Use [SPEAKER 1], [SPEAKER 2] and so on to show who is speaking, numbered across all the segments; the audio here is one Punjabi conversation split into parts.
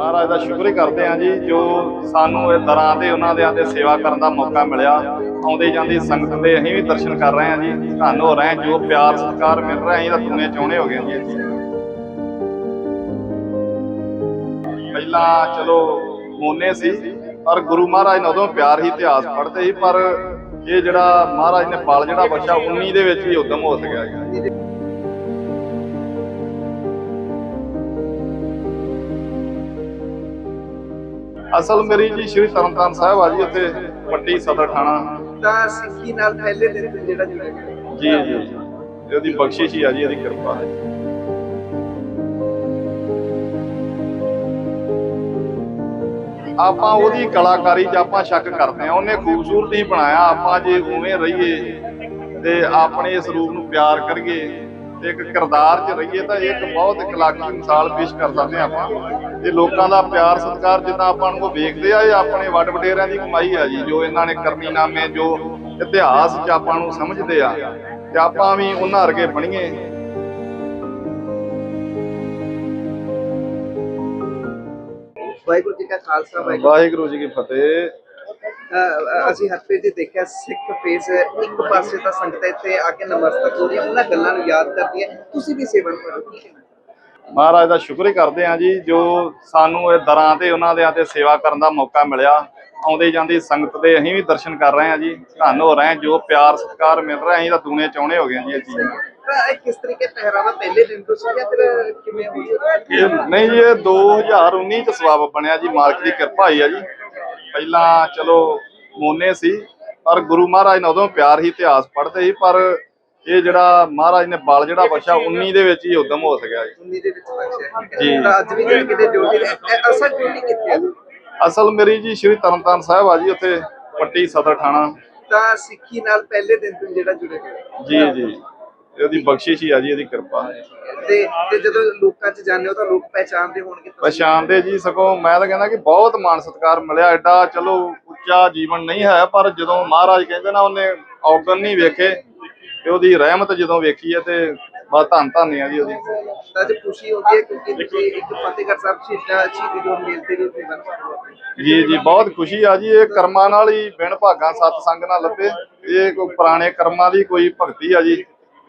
[SPEAKER 1] ਮਹਾਰਾਜ ਦਾ ਸ਼ੁਕਰ ਹੀ ਕਰਦੇ ਹਾਂ ਜੀ, ਜੋ ਸਾਨੂੰ ਇਹ ਦਰਾਂ ਤੇ ਉਹਨਾਂ ਦੇ ਆਂਦੇ ਸੇਵਾ ਕਰਨ ਦਾ ਮੌਕਾ ਮਿਲਿਆ, ਆਉਂਦੇ ਜਾਂਦੀ ਸੰਗਤ ਦੇ ਅਸੀਂ ਵੀ ਦਰਸ਼ਨ ਕਰ ਰਹੇ ਹਾਂ ਜੀ, ਧੰਨ ਹੋ ਰਹੇ ਜੋ ਪਿਆਰ ਸਤਿਕਾਰ ਮਿਲ ਰਿਹਾ, ਅਸੀਂ ਤਾਂ ਦੁਨੀਆ ਚਾਹੁੰਦੇ ਹੋ ਗਏ ਜੀ। ਪਹਿਲਾਂ ਚਲੋ ਮੋਨੇ ਸੀ, ਪਰ ਗੁਰੂ ਮਹਾਰਾਜ ਨੇ ਉਦੋਂ ਪਿਆਰ ਹੀ ਇਤਿਹਾਸ ਪੜ੍ਹਦੇ ਸੀ, ਪਰ ਇਹ ਜਿਹੜਾ ਮਹਾਰਾਜ ਨੇ ਪਾਲ ਜਿਹੜਾ ਬਖਸ਼ਾ 19 ਦੇ ਵਿੱਚ ਹੀ ਉਦਮ ਹੋ ਸਕਿਆ ਜੀ। ਅਸਲ ਮੇਰੀ ਜੀ ਸ਼੍ਰੀ ਤਰਨਤਾਰਨ ਸਾਹਿਬ ਆ ਜੀ ਇੱਥੇ ਪੱਟੀ ਸਦਰ ਥਾਣਾ।
[SPEAKER 2] ਤਾਂ ਸਿੱਖੀ ਨਾਲ ਪਹਿਲੇ ਦਿਨ ਤੋਂ ਜਿਹੜਾ ਜੁੜਿਆ। ਗਿਆ
[SPEAKER 1] ਜੀ ਜੀ। ਜੀ। ਇਹਦੀ ਬਖਸ਼ਿਸ਼ ਹੀ ਆ ਜੀ ਇਹਦੀ ਕਿਰਪਾ। ਹੈ ਆਪਾਂ ਉਹਦੀ ਕਲਾਕਾਰੀ 'ਚ ਆਪਾਂ ਸ਼ੱਕ ਕਰਦੇ ਆ ਉਹਨੇ ਖੂਬਸੂਰਤ ਬਣਾਇਆ ਆਪਾਂ ਜੇ ਉਵੇਂ ਰਹੀਏ ਤੇ ਆਪਣੇ ਇਸ ਰੂਪ ਨੂੰ ਪਿਆਰ ਕਰੀਏ ਤੇ ਇੱਕ ਕਿਰਦਾਰ 'ਚ ਰਹੀਏ ਤਾਂ ਇਹ ਇੱਕ ਬਹੁਤ ਇਕਲਾਕੀ ਮਿਸਾਲ ਪੇਸ਼ ਕਰ ਹਾਂ ਆਪਾਂ। ਇਹ ਲੋਕਾਂ ਦਾ ਪਿਆਰ ਸਤਿਕਾਰ ਜਿੱਦਾਂ ਆਪਾਂ ਨੂੰ ਉਹ ਵੇਖਦੇ ਆ ਇਹ ਆਪਣੇ ਵੱਡ ਵਡੇਰਿਆਂ ਦੀ ਕਮਾਈ ਆ ਜੀ ਜੋ ਇਹਨਾਂ ਨੇ ਕਰਨੀ ਨਾਮੇ ਜੋ ਇਤਿਹਾਸ 'ਚ ਆਪਾਂ ਨੂੰ ਸਮਝਦੇ ਆ ਤੇ ਆਪਾਂ ਵੀ ਉਹਨਾਂ ਵਰਗੇ ਬਣੀਏ।
[SPEAKER 2] ਵਾਹਿਗੁਰੂ ਜੀ ਕਾ ਖਾਲਸਾ ਵਾਹਿਗੁਰੂ
[SPEAKER 1] ਜੀ ਕੀ ਫਤਿਹ।
[SPEAKER 2] ਅਸੀਂ ਹਰ ਪੇਜ ਤੇ ਦੇਖਿਆ ਸਿੱਖ ਫੇਸ ਇੱਕ ਪਾਸੇ ਤਾਂ ਸੰਗਤ ਇੱਥੇ ਆ ਕੇ ਨਮਸਤਕ ਹੋ ਰਹੀ ਹੈ ਉਹਨਾਂ ਗੱਲਾਂ ਨੂੰ ਯਾਦ ਕਰਦੀ ਹੈ ਤੁਸੀਂ ਵੀ ਸੇਵਨ ਕਰੋ?
[SPEAKER 1] ਮਹਾਰਾਜ ਦਾ ਸ਼ੁਕਰ ਹੀ ਕਰਦੇ ਹਾਂ ਜੀ ਜੋ ਸਾਨੂੰ ਇਹ ਦਰਾਂ ਤੇ ਉਹਨਾਂ ਦੇ ਆਤੇ ਸੇਵਾ ਕਰਨ ਦਾ ਮੌਕਾ ਮਿਲਿਆ। ਆਉਂਦੇ ਜਾਂਦੀ ਸੰਗਤ ਦੇ ਅਸੀਂ ਵੀ ਦਰਸ਼ਨ ਕਰ ਰਹੇ ਹਾਂ ਜੀ ਧੰਨ ਹੋ ਰਹੇ ਹਾਂ ਜੋ ਪਿਆਰ ਸਤਿਕਾਰ ਮਿਲ ਰਿਹਾ ਅਸੀਂ ਤਾਂ ਦੁਨੀਆ ਚਾਹੁੰਦੇ ਹੋ ਗਏ ਜੀ ਇਹ ਚੀਜ਼
[SPEAKER 2] ਤਾਂ ਇਹ ਕਿਸ ਤਰੀਕੇ ਪਹਿਰਾਵਾ ਪਹਿਲੇ ਦਿਨ ਤੋਂ ਸੀ ਜਾਂ ਫਿਰ ਕਿਵੇਂ ਹੋਇਆ
[SPEAKER 1] ਇਹ ਨਹੀਂ ਜੀ ਇਹ 2019 ਚ ਸਵਾਬ ਬਣਿਆ ਜੀ ਮਾਲਕ ਦੀ ਕਿਰਪਾ ਹੀ ਆ ਜੀ। ਪਹਿਲਾਂ ਚਲੋ ਮੋਨੇ ਸੀ ਪਰ ਗੁਰੂ ਮਹਾਰਾਜ ਨੇ ਉਦੋਂ ਪਿਆਰ ਹੀ ਇਤਿਹਾਸ ਪੜ੍ਹਦੇ ਸੀ ਪਰ ਇਹ ਜਿਹੜਾ ਮਹਾਰਾਜ ਨੇ ਬਲ ਜਿਹੜਾ ਬਖਸ਼ਾ 19 ਦੇ ਵਿੱਚ ਹੀ ਉਦਮ ਹੋ ਸਕਿਆ ਜੀ।
[SPEAKER 2] 19 ਦੇ ਵਿੱਚ ਬਖਸ਼ਿਆ
[SPEAKER 1] ਜੀ।
[SPEAKER 2] ਅੱਜ ਵੀ ਜਿਹੜੀ ਕਿਤੇ ਡਿਊਟੀ ਅਸਲ ਡਿਊਟੀ ਕਿੱਥੇ ਹੈ?
[SPEAKER 1] ਅਸਲ ਮੇਰੀ ਜੀ ਸ਼੍ਰੀ ਤਰਨਤਾਰਨ ਸਾਹਿਬ ਆ ਜੀ ਉੱਥੇ ਪੱਟੀ ਸਦਰ ਥਾਣਾ।
[SPEAKER 2] ਤਾਂ ਸਿੱਖੀ ਨਾਲ ਪਹਿਲੇ ਦਿਨ ਤੋਂ ਜਿਹੜਾ ਗਿਆ
[SPEAKER 1] ਜੀ ਜੀ। ਇਹਦੀ ਬਖਸ਼ਿਸ਼ ਹੀ ਆ ਜੀ ਇਹਦੀ ਕਿਰਪਾ। ਹੈ
[SPEAKER 2] ਤੇ ਤੇ ਜਦੋਂ ਲੋਕਾਂ 'ਚ ਜਾਂਦੇ ਹੋ ਤਾਂ ਲੋਕ ਪਹਿਚਾਣਦੇ ਹੋਣਗੇ।
[SPEAKER 1] ਪਛਾਣਦੇ ਜੀ ਸਗੋਂ ਮੈਂ ਤਾਂ ਕਹਿੰਦਾ ਕਿ ਬਹੁਤ ਮਾਣ ਸਤਿਕਾਰ ਮਿਲਿਆ। ਐਡਾ ਚਲੋ ਉੱਚਾ ਜੀਵਨ ਨਹੀਂ ਹੈ ਪਰ ਜਦੋਂ ਮਹਾਰਾਜ ਕਹਿੰਦੇ ਨਾ ਉਹਨੇ ਔਗਣ ਨਹੀਂ ਵੇਖੇ। ਤੇ ਉਹਦੀ ਰਹਿਮਤ ਜਦੋਂ ਵੇਖੀ ਹੈ ਤੇ ਬਸ ਧੰਨ ਧੰਨ ਆ ਜੀ ਉਹਦੀ।
[SPEAKER 2] ਤਾਂ ਅੱਜ ਖੁਸ਼ੀ ਹੁੰਦੀ ਹੈ ਕਿਉਂਕਿ ਤੁਸੀਂ ਇੱਕ ਫਤਿਹਗੜ੍ਹ ਸਾਹਿਬ ਸ਼ਹੀਦਾਂ ਸ਼ਹੀਦੀ ਜੋ ਮੇਲ ਤੇ ਵੀ
[SPEAKER 1] ਜੀ ਜੀ ਬਹੁਤ ਖੁਸ਼ੀ ਆ ਜੀ ਇਹ ਕਰਮਾਂ ਨਾਲ ਹੀ ਬਿਨ ਭਾਗਾਂ ਸਤ ਸੰਗ ਨਾਲ ਲੱਭੇ। ਇਹ ਕੋਈ ਪੁਰਾਣੇ ਕਰਮਾਂ ਦੀ ਕੋਈ ਭਗਤੀ ਆ ਜੀ।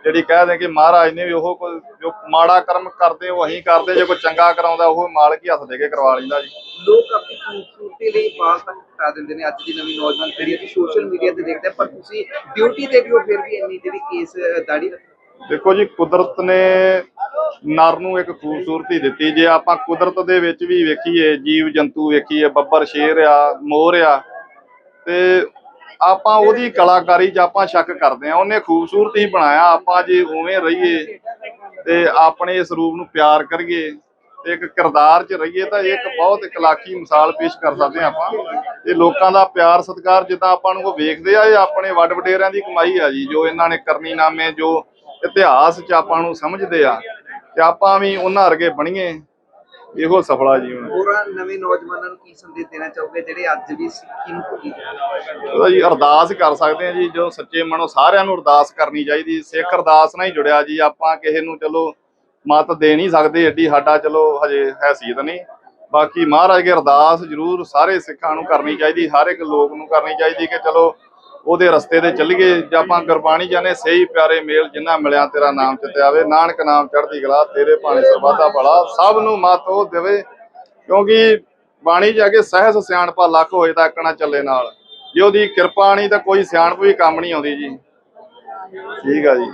[SPEAKER 1] ਜਿਹੜੀ ਕਹਿ ਦੇ ਕਿ ਮਹਾਰਾਜ ਨੇ ਵੀ ਉਹ ਕੋਈ ਜੋ ਮਾੜਾ ਕਰਮ ਕਰਦੇ ਉਹ ਅਸੀਂ ਕਰਦੇ ਜੇ ਕੋਈ ਚੰਗਾ ਕਰਾਉਂਦਾ ਉਹ ਮਾਲਕ ਹੀ ਹੱਥ ਦੇ ਕੇ ਕਰਵਾ ਲੈਂਦਾ ਜੀ।
[SPEAKER 2] ਲੋਕ ਆਪਣੀ ਖੂਬਸੂਰਤੀ ਲਈ ਬਾਲ ਤੱਕ ਕਟਾ ਦਿੰਦੇ ਨੇ ਅੱਜ ਦੀ ਨਵੀਂ ਨੌਜਵਾਨ ਪੀੜ੍ਹੀ ਦੀ ਸੋਸ਼ਲ ਮੀਡੀਆ ਤੇ ਦੇਖਦੇ ਪਰ ਤੁਸੀਂ ਡਿਊਟੀ ਤੇ ਵੀ ਹੋ ਫਿਰ ਵੀ ਇੰਨੀ ਜਿਹੜੀ ਕੇਸ ਦਾੜੀ
[SPEAKER 1] ਦੇਖੋ ਜੀ ਕੁਦਰਤ ਨੇ ਨਰ ਨੂੰ ਇੱਕ ਖੂਬਸੂਰਤੀ ਦਿੱਤੀ। ਜੇ ਆਪਾਂ ਕੁਦਰਤ ਦੇ ਵਿੱਚ ਵੀ ਵੇਖੀਏ ਜੀਵ ਜੰਤੂ ਵੇਖੀਏ ਬੱਬਰ ਸ਼ੇਰ ਆ ਮੋਰ ਆ ਤੇ ਆਪਾਂ ਉਹਦੀ ਕਲਾਕਾਰੀ 'ਚ ਆਪਾਂ ਸ਼ੱਕ ਕਰਦੇ ਆ ਉਹਨੇ ਖੂਬਸੂਰਤੀ ਬਣਾਇਆ, ਆਪਾਂ ਜੇ ਉਵੇਂ ਰਹੀਏ ਤੇ ਆਪਣੇ ਇਸ ਰੂਪ ਨੂੰ ਪਿਆਰ ਕਰੀਏ ਤੇ ਇੱਕ ਕਿਰਦਾਰ 'ਚ ਰਹੀਏ ਤਾਂ ਇਹ ਇੱਕ ਬਹੁਤ ਇਕਲਾਕੀ ਮਿਸਾਲ ਪੇਸ਼ ਕਰ ਸਕਦੇ ਹਾਂ ਆਪਾਂ। ਤੇ ਲੋਕਾਂ ਦਾ ਪਿਆਰ ਸਤਿਕਾਰ ਜਿੱਦਾਂ ਆਪਾਂ ਨੂੰ ਉਹ ਵੇਖਦੇ ਆ, ਇਹ ਆਪਣੇ ਵੱਡ ਵਡੇਰਿਆਂ ਦੀ ਕਮਾਈ ਆ ਜੀ, ਜੋ ਇਹਨਾਂ ਨੇ ਕਰਨੀ ਨਾਮੇ, ਜੋ ਇਤਿਹਾਸ 'ਚ ਆਪਾਂ ਨੂੰ ਸਮਝਦੇ ਆ, ਤੇ ਆਪਾਂ ਵੀ ਉਹਨਾਂ ਵਰਗੇ ਬਣੀਏ। ਇਹੋ ਸਫਲਾ ਜੀਵਨ
[SPEAKER 2] ਹੋਰਾਂ ਨਵੇਂ ਨੌਜਵਾਨਾਂ ਨੂੰ ਕੀ ਸੰਦੇਸ਼ ਦੇਣਾ ਚਾਹੋਗੇ? ਜਿਹੜੇ ਅੱਜ ਵੀ ਸਿੱਖੀ ਨੂੰ ਭੁੱਲੀ?
[SPEAKER 1] ਉਹਦਾ ਜੀ ਅਰਦਾਸ ਕਰ ਸਕਦੇ ਆ ਜੀ ਜੋ ਸੱਚੇ ਮਨੋਂ ਸਾਰਿਆਂ ਨੂੰ ਅਰਦਾਸ ਕਰਨੀ ਚਾਹੀਦੀ। ਸਿੱਖ ਅਰਦਾਸ ਨਾਲ ਹੀ ਜੁੜਿਆ ਜੀ ਆਪਾਂ ਕਿਸੇ ਨੂੰ ਚਲੋ ਮਤ ਦੇ ਨਹੀਂ ਸਕਦੇ ਏਡੀ ਸਾਡਾ ਚਲੋ ਹਜੇ ਹੈਸੀਅਤ ਨਹੀਂ। ਬਾਕੀ ਮਹਾਰਾਜ ਦੀ ਅਰਦਾਸ ਜ਼ਰੂਰ ਸਾਰੇ ਸਿੱਖਾਂ ਨੂੰ ਕਰਨੀ ਚਾਹੀਦੀ ਹਰ ਇੱਕ ਲੋਕ ਨੂੰ ਕਰਨੀ ਚਾਹੀਦੀ ਕਿ ਚਲੋ ਉਹਦੇ ਰਸਤੇ ਤੇ ਚੱਲੀਏ ਜੇ ਆਪਾਂ ਗੁਰਬਾਣੀ ਜਾਣੇ, ਸਹੀ ਪਿਆਰੇ ਮੇਲ ਜਿੰਨਾ ਮਿਲਿਆ ਤੇਰਾ ਨਾਮ ਚਿੱਤੇ ਆਵੇ। ਨਾਨਕ ਨਾਮ ਚੜ੍ਹਦੀ ਗਲਾ ਤੇਰੇ ਭਾਣੇ ਸਰਬੱਤਾ ਭਲਾ। ਸਭ ਨੂੰ ਮਤ ਉਹ ਦੇਵੇ, ਕਿਉਂਕਿ ਬਾਣੀ ਜਾ ਕੇ ਸਹਿਸ ਸਿਆਣਪਾ ਲੱਖ ਹੋਏ ਤਾਂ ਇੱਕਣਾ ਚੱਲੇ ਨਾਲ। ਜੇ ਉਹਦੀ ਕਿਰਪਾ ਨਹੀਂ ਤਾਂ ਕੋਈ ਸਿਆਣਪ ਵੀ ਕੰਮ ਨਹੀਂ ਆਉਂਦੀ ਜੀ। ਠੀਕ ਆ ਜੀ।